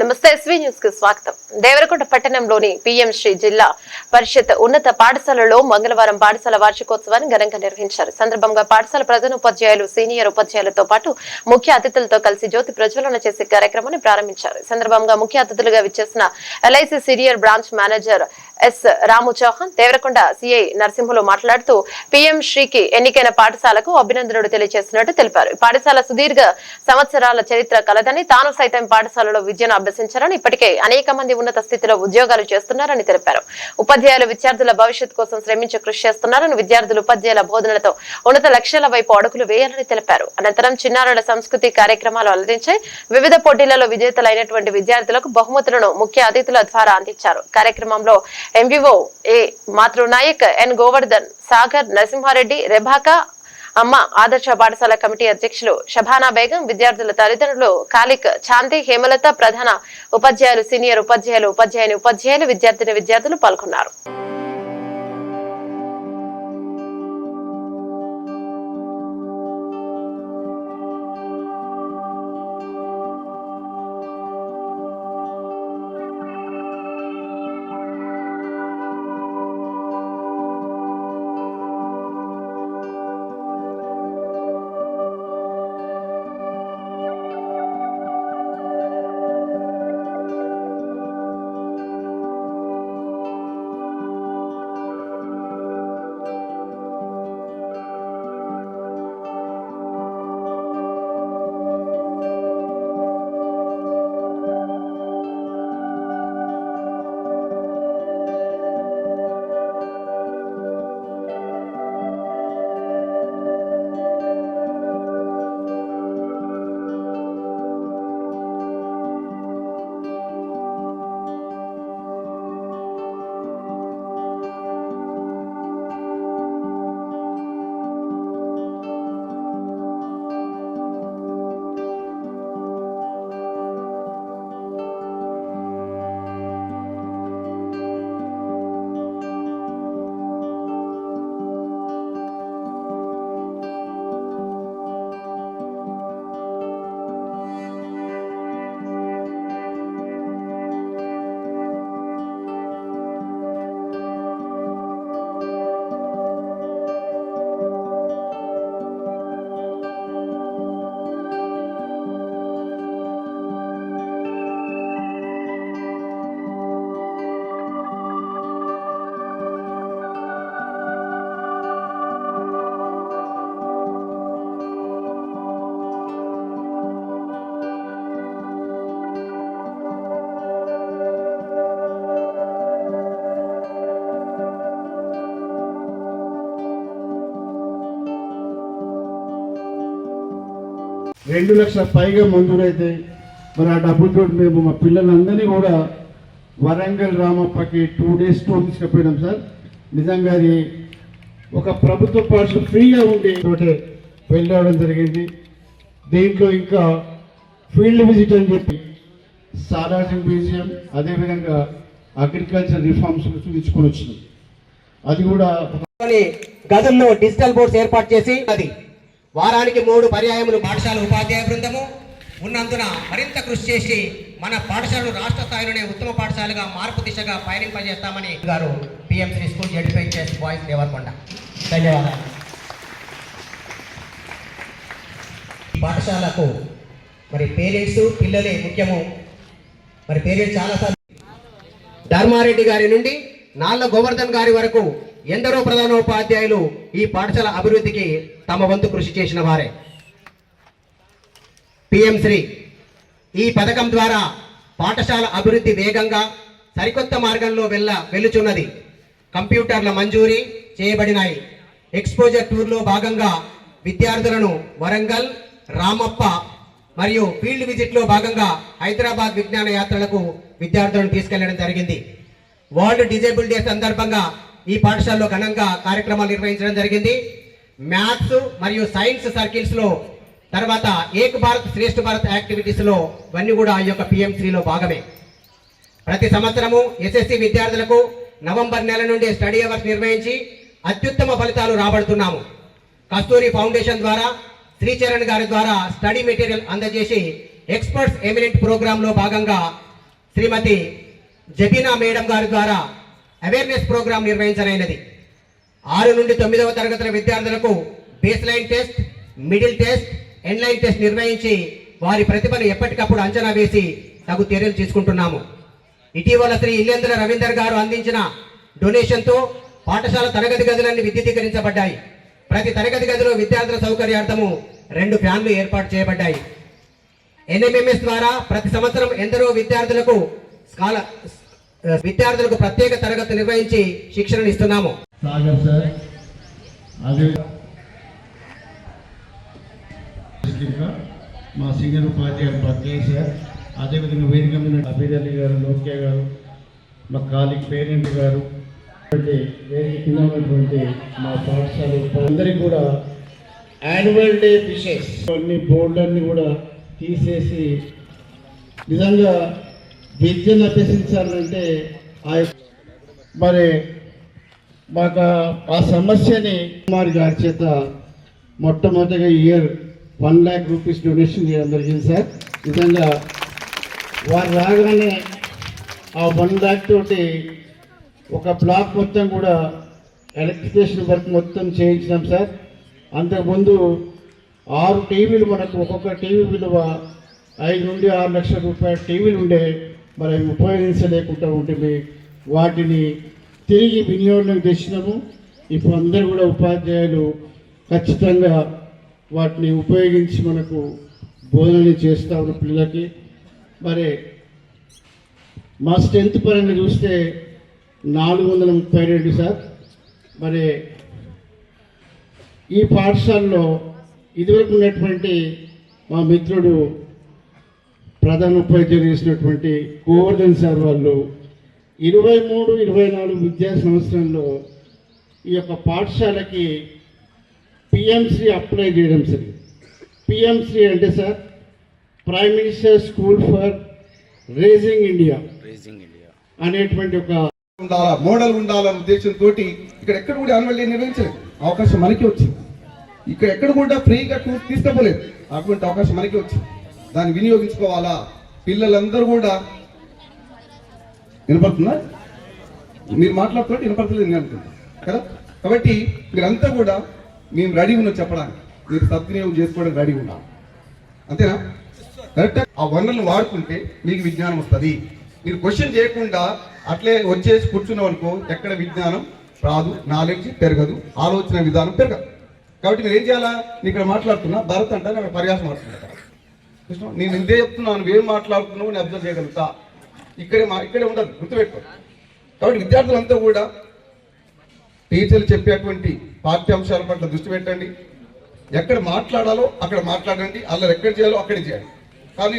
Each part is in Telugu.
నమస్తే ఎస్వీ న్యూస్కు స్వాగతం. దేవరకొండ పట్టణంలోని పిఎం శ్రీ జిల్లా పరిషత్ ఉన్నత పాఠశాలలో మంగళవారం పాఠశాల వార్షికోత్సవాన్ని ఘనంగా నిర్వహించారు. సందర్భంగా పాఠశాల ప్రధాన ఉపాధ్యాయులు సీనియర్ ఉపాధ్యాయులతో పాటు ముఖ్య అతిథులతో కలిసి జ్యోతి ప్రజ్వలన చేసే కార్యక్రమాన్ని ప్రారంభించారు. సందర్భంగా ముఖ్య అతిథులుగా విచ్చేసిన LIC senior branch manager S Ramu Chauhan Devarakonda CI Narasimhulu మాట్లాడుతూ పిఎం శ్రీకి ఎన్నికైన పాఠశాలకు అభినందనలు తెలియజేస్తున్నట్టు తెలిపారు. పాఠశాల సుదీర్ఘ సంవత్సరాల చరిత్ర కలదని తాను సైతం పాఠశాలలో విద్యను అభ్యసించారని ఇప్పటికే అనేక మంది ఉన్నత స్థితిలో ఉద్యోగాలు చేస్తున్నారని తెలిపారు. ఉపాధ్యాయులు విద్యార్థుల భవిష్యత్ కోసం శ్రమించి కృషి చేస్తున్నారని విద్యార్థులు ఉపాధ్యాయుల బోధనలతో ఉన్నత లక్ష్యాల వైపు అడుగులు వేయాలని తెలిపారు. అనంతరం చిన్నారుల సంస్కృతి కార్యక్రమాలు అలరించాయి. వివిధ పోటీలలో విజేతలైనటువంటి విద్యార్థులకు బహుమతులను ముఖ్య అతిథుల ద్వారా అందించారు. కార్యక్రమంలో ఎంవిఓ ఏ మాతృనాయక్ ఎన్ గోవర్ధన్ సాగర్ నరసింహారెడ్డి రెబాకా అమ్మ ఆదర్శ పాఠశాల కమిటీ అధ్యక్షులు షబానా బేగం విద్యార్థుల తల్లిదండ్రులు కాలిక్ చాంతి హేమలత ప్రధాన ఉపాధ్యాయులు సీనియర్ ఉపాధ్యాయులు ఉపాధ్యాయుని ఉపాధ్యాయులు విద్యార్థిని విద్యార్థులు పాల్గొన్నారు. రెండు లక్షల పైగా మంజూరైతే మరి ఆ డబ్బులతో మేము మా పిల్లలందరినీ కూడా వరంగల్ రామప్పకి టూ డేస్ టూర్ తీసుకుపోయినాం సార్. నిజంగా అది ఒక ప్రభుత్వ పాఠశాల ఫ్రీగా ఉండే తోటే వెళ్ళడం జరిగింది. దీంట్లో ఇంకా ఫీల్డ్ విజిట్ అని చెప్పి సారాసింగ్ మ్యూజియం అదేవిధంగా అగ్రికల్చర్ రిఫార్మ్స్ చూపించుకొని వచ్చింది అది కూడా ఒక గదుల్లో డిజిటల్ బోర్డ్స్ ఏర్పాటు చేసి అది వారానికి మూడు పర్యాయములు పాఠశాల ఉపాధ్యాయ బృందము. ఉన్నందున మరింత కృషి చేసి మన పాఠశాలను రాష్ట్ర స్థాయిలోనే ఉత్తమ పాఠశాలగా మార్పు దిశగా పయనింపజేస్తామని గారు PMC school ZPHS boys Devarakonda. ధన్యవాదాలు. పాఠశాలకు మరి పేరెంట్స్ పిల్లలే ముఖ్యము. మరి పేరెంట్స్ చాలాసార్లు ధర్మారెడ్డి గారి నుండి నాళ్ళ గోవర్ధన్ గారి వరకు ఎందరో ప్రధానోపాధ్యాయులు ఈ పాఠశాల అభివృద్ధికి తమ వంతు కృషి చేసిన వారే. పిఎం శ్రీ ఈ పథకం ద్వారా పాఠశాల అభివృద్ధి వేగంగా సరికొత్త మార్గంలో వెళ్ళ వెళ్ళుచున్నది. కంప్యూటర్ల మంజూరీ చేయబడినాయి. ఎక్స్పోజర్ టూర్లో భాగంగా విద్యార్థులను వరంగల్ రామప్ప మరియు ఫీల్డ్ విజిట్లో భాగంగా హైదరాబాద్ విజ్ఞాన యాత్రలకు విద్యార్థులను తీసుకెళ్ళడం జరిగింది. వరల్డ్ డిజేబుల్ డే సందర్భంగా ఈ పాఠశాలలో ఘనంగా కార్యక్రమాలు నిర్వహించడం జరిగింది. మ్యాథ్స్ మరియు సైన్స్ సర్కిల్స్లో తర్వాత ఏక్ భారత్ శ్రేష్ఠ భారత్ యాక్టివిటీస్లో ఇవన్నీ కూడా ఈ యొక్క పిఎంసీలో భాగమే. ప్రతి సంవత్సరము ఎస్ఎస్సి విద్యార్థులకు నవంబర్ నెల నుండి స్టడీ అవర్స్ నిర్వహించి అత్యుత్తమ ఫలితాలు రాబడుతున్నాము. కస్తూరి ఫౌండేషన్ ద్వారా శ్రీచరణ్ గారి ద్వారా స్టడీ మెటీరియల్ అందజేసి ఎక్స్పర్ట్స్ ఎమినెంట్ ప్రోగ్రాంలో భాగంగా శ్రీమతి జబీనా మేడం గారి ద్వారా అవేర్నెస్ ప్రోగ్రాం నిర్వహించనైనది. ఆరు నుండి తొమ్మిదవ తరగతుల విద్యార్థులకు base line test middle test end line test నిర్వహించి వారి ప్రతిభను ఎప్పటికప్పుడు అంచనా వేసి తగు చర్యలు తీసుకుంటున్నాము. ఇటీవల శ్రీ ఇల్లేంద్ర రవీందర్ గారు అందించిన డొనేషన్తో పాఠశాల తరగతి గదులన్నీ విద్యుదీకరించబడ్డాయి ప్రతి తరగతి గదిలో విద్యార్థుల సౌకర్యార్థము రెండు ఫ్యాన్లు ఏర్పాటు చేయబడ్డాయి. ఎన్ఎంఎంఎస్ ద్వారా ప్రతి సంవత్సరం ఎందరో విద్యార్థులకు స్కాల విద్యార్థులకు ప్రత్యేక తరగతి నిర్వహించి శిక్షణ ఇస్తున్నాము. మా సీనియర్ ఉపాధ్యాయులు ప్రత్యేక సార్ అదేవిధంగా వేదిక మీద అబీద్ గారు లోక్య గారు మా కాలిక్ పేరెంట్ గారు అంటే వేదిక కింద ఉన్నటువంటి మా పాఠశాల అందరికీ కూడా యాన్యువల్ డే విషెస్. అన్ని బోర్డులన్నీ కూడా తీసేసి నిజంగా విద్యను అభ్యసించాలంటే ఆ మరి మాకు ఆ- ఆ సమస్యని కుమార్ గారి చేత మొట్టమొదటిగా year one lakh rupees donation చేయడం జరిగింది సార్. నిజంగా వారు రాగానే ఆ వన్ ల్యాక్ తోటి ఒక బ్లాక్ మొత్తం కూడా ఎలక్ట్రిఫికేషన్ వర్క్ మొత్తం చేయించినాం సార్. అంతకుముందు ఆరు టీవీలు మనకు ఒక్కొక్క టీవీ విలువ ఐదు నుండి ఆరు లక్షల రూపాయల టీవీలు ఉండే మరి అవి ఉపయోగించలేకుండా ఉంటుంది వాటిని తిరిగి వినియోగం తెచ్చినాము ఇప్పుడు అందరూ కూడా ఉపాధ్యాయులు ఖచ్చితంగా వాటిని ఉపయోగించి మనకు బోధన చేస్తూ ఉన్న పిల్లలకి. మరి మా స్ట్రెంత్ పరంగా చూస్తే నాలుగు వందల ముప్పై రెండు సార్. మరి ఈ పాఠశాలలో ఇదివరకు ఉన్నటువంటి మా మిత్రుడు ప్రధాన ఉపాధ్యాయులు చేసినటువంటి గోవర్ధన్ సార్ వాళ్ళు ఇరవై మూడు ఇరవై నాలుగు విద్యా సంవత్సరంలో ఈ యొక్క పాఠశాలకి పిఎంశ్రీ అప్లై చేయడం సరి పిఎంశ్రీ అంటే sir prime minister school for raising India అనేటువంటి ఒక ఉండాలా మోడల్ ఉండాలన్న ఉద్దేశంతో ఇక్కడ ఎక్కడ కూడా యాన్యువల్ డే నిర్వహించలేదు అవకాశం మనకి వచ్చింది. ఇక్కడ ఎక్కడ కూడా ఫ్రీగా టూర్ తీసుకోలేదు. అటువంటి అవకాశం మనకి వచ్చింది. దాన్ని వినియోగించుకోవాలా? పిల్లలందరూ కూడా వినపడుతుందా? మీరు మాట్లాడుతుంటే వినపడతలేదు నేను అనుకుంటా. కదా? కాబట్టి మీరంతా కూడా మేము రెడీ ఉన్నాం చెప్పడానికి. మీరు సద్వినియోగం చేసుకోవడానికి రెడీ ఉన్నాం. అంతేనా? కరెక్ట్? ఆ వనరులను వాడుకుంటే మీకు విజ్ఞానం వస్తుంది. మీరు క్వశ్చన్ చేయకుండా అట్లే వచ్చేసి కూర్చున్నాం అనుకో ఎక్కడ విజ్ఞానం రాదు నాలెడ్జ్ పెరగదు ఆలోచన విధానం పెరగదు. కాబట్టి మీరు ఏం చేయాలా? ఇక్కడ మాట్లాడుతున్నా భరత్ అంటే నాకు పర్యాసం మాట్లాడుతున్నా కృష్ణ నేను ఇదే చెప్తున్నాను నువ్వేం మాట్లాడుతున్నావు నేను అబ్జర్వ్ చేయగలుగుతా. ఇక్కడే మా ఇక్కడే ఉండదు గుర్తుపెట్టు కాబట్టి విద్యార్థులంతా కూడా టీచర్లు చెప్పేటువంటి పాఠ్యాంశాల పట్ల దృష్టి పెట్టండి. ఎక్కడ మాట్లాడాలో అక్కడ మాట్లాడండి అల్లరి ఎక్కడ చేయాలో అక్కడ చేయండి. కానీ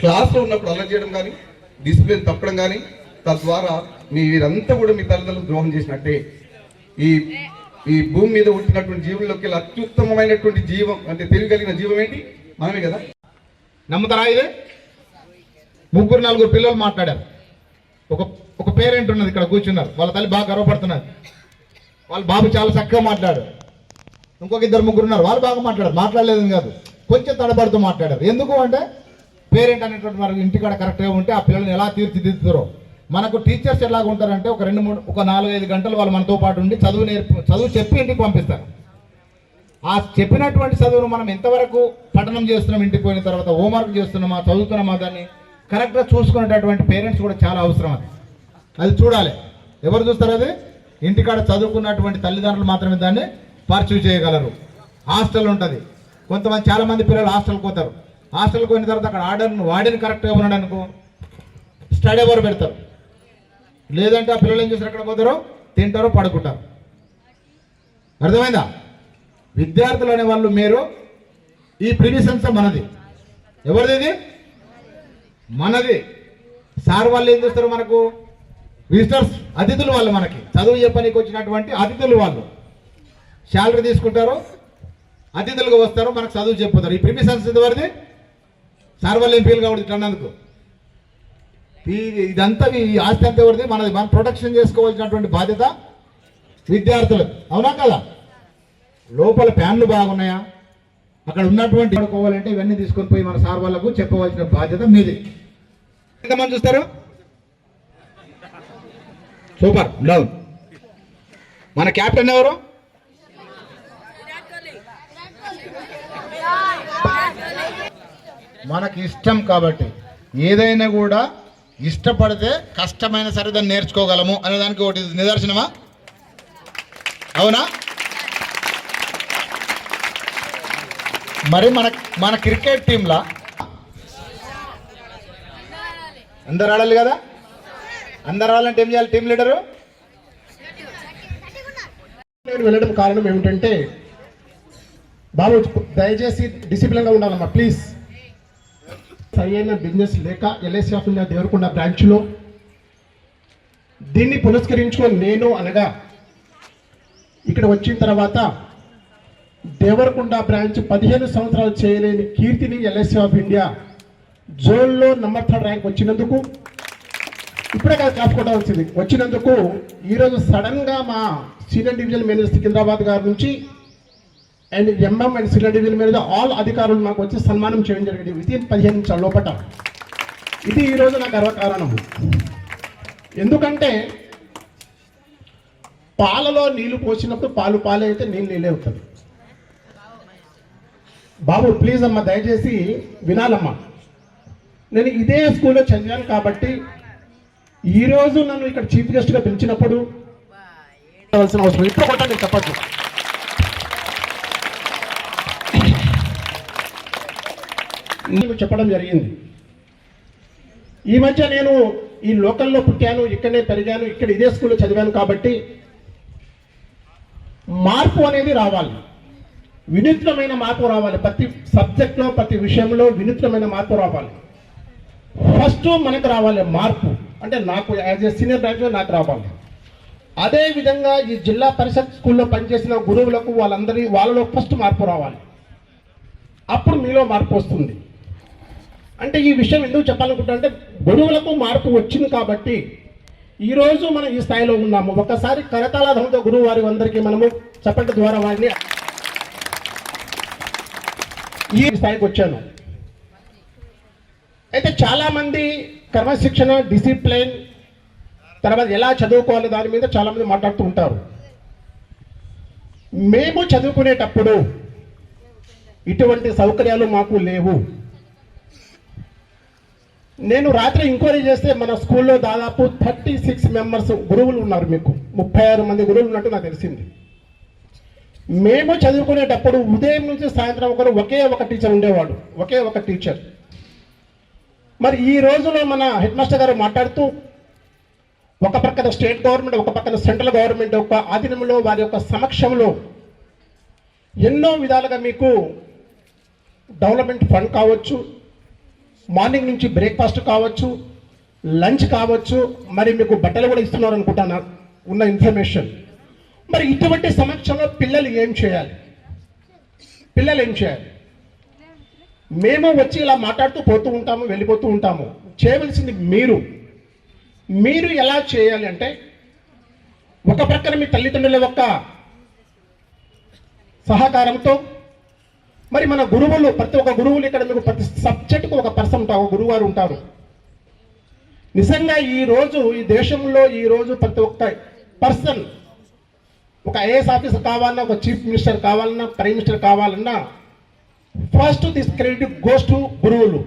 క్లాస్లో ఉన్నప్పుడు అల్లరి చేయడం కానీ డిసిప్లిన్ తప్పడం కానీ తద్వారా మీరంతా కూడా మీ తల్లిదండ్రులు ద్రోహం చేసినట్టే. ఈ ఈ భూమి మీద పుట్టినటువంటి జీవుల్లోకి వెళ్ళి అత్యుత్తమమైనటువంటి జీవం అంటే తెలియగలిగిన కలిగిన జీవం ఏంటి? మనమే కదా? నమ్ముతారా ఇది? ముగ్గురు నలుగురు పిల్లలు మాట్లాడారు. ఒక ఒక పేరెంట్ ఉన్నది ఇక్కడ కూర్చున్నారు. వాళ్ళ తల్లి బాగా గర్వపడుతున్నారు వాళ్ళ బాబు చాలా చక్కగా మాట్లాడారు. ఇంకొక ఇద్దరు ముగ్గురు ఉన్నారు. వాళ్ళు బాగా మాట్లాడారు. మాట్లాడలేదని కాదు. కొంచెం తడబడుతూ మాట్లాడారు. ఎందుకు అంటే పేరెంట్ అనేటువంటి వారు ఇంటికాడ కరెక్ట్గా ఉంటే ఆ పిల్లల్ని ఎలా తీర్చిదిద్దుతారో. మనకు టీచర్స్ ఎలాగ ఉంటారంటే ఒక రెండు మూడు ఒక నాలుగు ఐదు గంటలు వాళ్ళు మనతో పాటు ఉండి చదువు నేర్పి చదువు చెప్పి ఇంటికి పంపిస్తారు. ఆ చెప్పినటువంటి చదువును మనం ఎంతవరకు పఠనం చేస్తున్నాం ఇంటికి పోయిన తర్వాత హోంవర్క్ చేస్తున్నామా చదువుతున్నామా దాన్ని కరెక్ట్గా చూసుకునేటటువంటి పేరెంట్స్ కూడా చాలా అవసరం అది. అది చూడాలి. ఎవరు చూస్తారు అది? ఇంటికాడ చదువుకున్నటువంటి తల్లిదండ్రులు మాత్రమే దాన్ని పర్చూ చేయగలరు. హాస్టల్ ఉంటుంది. కొంతమంది చాలామంది పిల్లలు హాస్టల్కి పోతారు. హాస్టల్కి పోయిన తర్వాత అక్కడ ఆర్డర్ను వాడిని కరెక్ట్గా ఉన్నాడు అనుకో స్టడీ ఎవరు పెడతారు. లేదంటే ఆ పిల్లలు ఏం చేస్తారు? ఎక్కడ పోతారో? తింటారో? పడుకుంటారు. అర్థమైందా? విద్యార్థులు అనే వాళ్ళు మీరు ఈ ప్రిమిసెన్స్ మనది. ఎవరిది ఇది? మనది. సార్ వాళ్ళు ఏం చేస్తారు మనకు? విజిటర్స్ అతిథులు వాళ్ళు మనకి. చదువు చెప్పడానికి వచ్చినటువంటి అతిథులు వాళ్ళు. శాలరీ తీసుకుంటారు అతిథులుగా వస్తారు మనకు చదువు చెప్పుతారు ఈ ప్రిమిసెన్స్ ఎవరిది? సార్ వాళ్ళు ఎంపీలు ఫీల్ అన్నందుకు? ఈ ఇదంతా ఈ ఆస్తి అంతా ఎవరిది? మనది. మనం ప్రొటెక్షన్ చేసుకోవాల్సినటువంటి బాధ్యత విద్యార్థులకు అవునా కదా? లోపల ఫ్యాన్లు బాగున్నాయా? అక్కడ ఉన్నటువంటి పడుకోవాలంటే ఇవన్నీ తీసుకొని పోయి మన సార్ వాళ్ళకు చెప్పవలసిన బాధ్యత మీది. ఎంతమంది చూస్తారు? Super down. మన క్యాప్టెన్ ఎవరు? మనకి ఇష్టం కాబట్టి ఏదైనా కూడా ఇష్టపడితే కష్టమైన సరే దాన్ని నేర్చుకోగలము అనే దానికి ఒకటి నిదర్శనమా? అవునా? మరి మన మన క్రికెట్ టీంలా? అందరు ఆడాలి కదా? అందరు ఆడాలంటే ఏం చేయాలి? Team leader? నేను వెళ్ళడం కారణం ఏమిటంటే బాబు దయచేసి డిసిప్లిన్గా ఉండాలమ్మా ప్లీజ్. సరైన బిజినెస్ లేక ఎల్ఐసి ఆఫ్ ఇండియా దేవరకొండ బ్రాంచ్లో దీన్ని పురస్కరించుకొని నేను అనగా ఇక్కడ వచ్చిన తర్వాత దేవరకొండ బ్రాంచ్ పదిహేను సంవత్సరాలు చేయలేని కీర్తిని ఎల్ఎస్సీ ఆఫ్ ఇండియా జోన్లో నెంబర్ థర్డ్ ర్యాంక్ వచ్చినందుకు ఇప్పుడే కాదు కాపుకోవడం వచ్చింది. వచ్చినందుకు ఈరోజు సడన్గా మా సీనియర్ డివిజన్ మేనేజర్ సికింద్రాబాద్ గారి నుంచి and MM and senior division manager all అధికారులు మాకు వచ్చి సన్మానం చేయడం జరిగింది. ఇది పదిహేను నిమిషాల లోపల ఇది ఈరోజు నా గర్వకారణము ఎందుకంటే పాలలో నీళ్ళు పోసినప్పుడు పాలు పాలే అయితే నీళ్ళు నీళ్ళే అవుతుంది బాబు ప్లీజ్ అమ్మా దయచేసి వినాలమ్మా. నేను ఇదే స్కూల్లో చదివాను కాబట్టి ఈరోజు నన్ను ఇక్కడ చీఫ్ గెస్ట్గా పిలిచినప్పుడు అవసరం ఇప్పుడు కొట్టండి చెప్పచ్చు నేను చెప్పడం జరిగింది. ఈ మధ్య నేను ఈ లోకల్లో పుట్టాను ఇక్కడనే పెరిగాను ఇక్కడ ఇదే స్కూల్లో చదివాను కాబట్టి మార్పు అనేది రావాలి. వినూత్నమైన మార్పు రావాలి. ప్రతి సబ్జెక్ట్లో ప్రతి విషయంలో వినూత్నమైన మార్పు రావాలి. ఫస్ట్ మనకు రావాలి మార్పు. అంటే నాకు యాజ్ ఏ సీనియర్ బ్రాంచ్లో నాకు రావాలి. అదే విధంగా ఈ జిల్లా పరిషత్ స్కూల్లో పనిచేసిన గురువులకు వాళ్ళందరి వాళ్ళలో ఫస్ట్ మార్పు రావాలి. అప్పుడు మీలో మార్పు వస్తుంది. అంటే ఈ విషయం ఎందుకు చెప్పాలనుకుంటా అంటే గురువులకు మార్పు వచ్చింది కాబట్టి ఈరోజు మనం ఈ స్థాయిలో ఉన్నాము. ఒకసారి కరతాళాధంతో గురువు వారి అందరికీ మనము చెప్పటి ద్వారా వారిని ఈ స్థాయికి వచ్చాను. అయితే చాలామంది క్రమశిక్షణ డిసిప్లిన్ తర్వాత ఎలా చదువుకోవాలి దాని మీద చాలామంది మాట్లాడుతూ ఉంటారు. మేము చదువుకునేటప్పుడు ఇటువంటి సౌకర్యాలు మాకు లేవు. నేను రాత్రి ఎంక్వైరీ చేస్తే మన స్కూల్లో దాదాపు థర్టీ సిక్స్ మెంబర్స్ గురువులు ఉన్నారు మీకు. ముప్పై ఆరు మంది గురువులు ఉన్నట్టు నాకు తెలిసింది. మేము చదువుకునేటప్పుడు ఉదయం నుంచి సాయంత్రం ఒకరు ఒకే ఒక టీచర్ ఉండేవాడు. ఒకే ఒక టీచర్ మరి ఈ రోజులో మన హెడ్ మాస్టర్ గారు మాట్లాడుతూ ఒక పక్కన స్టేట్ గవర్నమెంట్ ఒక పక్కన సెంట్రల్ గవర్నమెంట్ యొక్క ఆధీనంలో వారి యొక్క సమక్షంలో ఎన్నో విధాలుగా మీకు డెవలప్మెంట్ ఫండ్ కావచ్చు మార్నింగ్ నుంచి బ్రేక్ఫాస్ట్ కావచ్చు లంచ్ కావచ్చు మరి మీకు బట్టలు కూడా ఇస్తున్నారు అనుకుంటాను? ఉన్న ఇన్ఫర్మేషన్. మరి ఇటువంటి సమక్షంలో పిల్లలు ఏం చేయాలి? పిల్లలు ఏం చేయాలి? మేము వచ్చి ఇలా మాట్లాడుతూ పోతూ ఉంటాము వెళ్ళిపోతూ ఉంటాము. చేయవలసింది మీరు. మీరు ఎలా చేయాలి అంటే ఒక ప్రక్కన మీ తల్లిదండ్రుల యొక్క సహకారంతో మరి మన గురువులు ప్రతి ఒక్క గురువులు ఇక్కడ మీకు ప్రతి సబ్జెక్టుకు ఒక పర్సన్ ఉంటారు ఒక గురువు ఉంటారు. నిజంగా ఈ రోజు ఈ దేశంలో ఈరోజు ప్రతి ఒక్క పర్సన్ ఒక ఐఏఎస్ ఆఫీసర్ కావాలన్నా ఒక చీఫ్ మినిస్టర్ కావాలన్నా ప్రైమ్ మినిస్టర్ కావాలన్నా first this credit goes to గురువులు.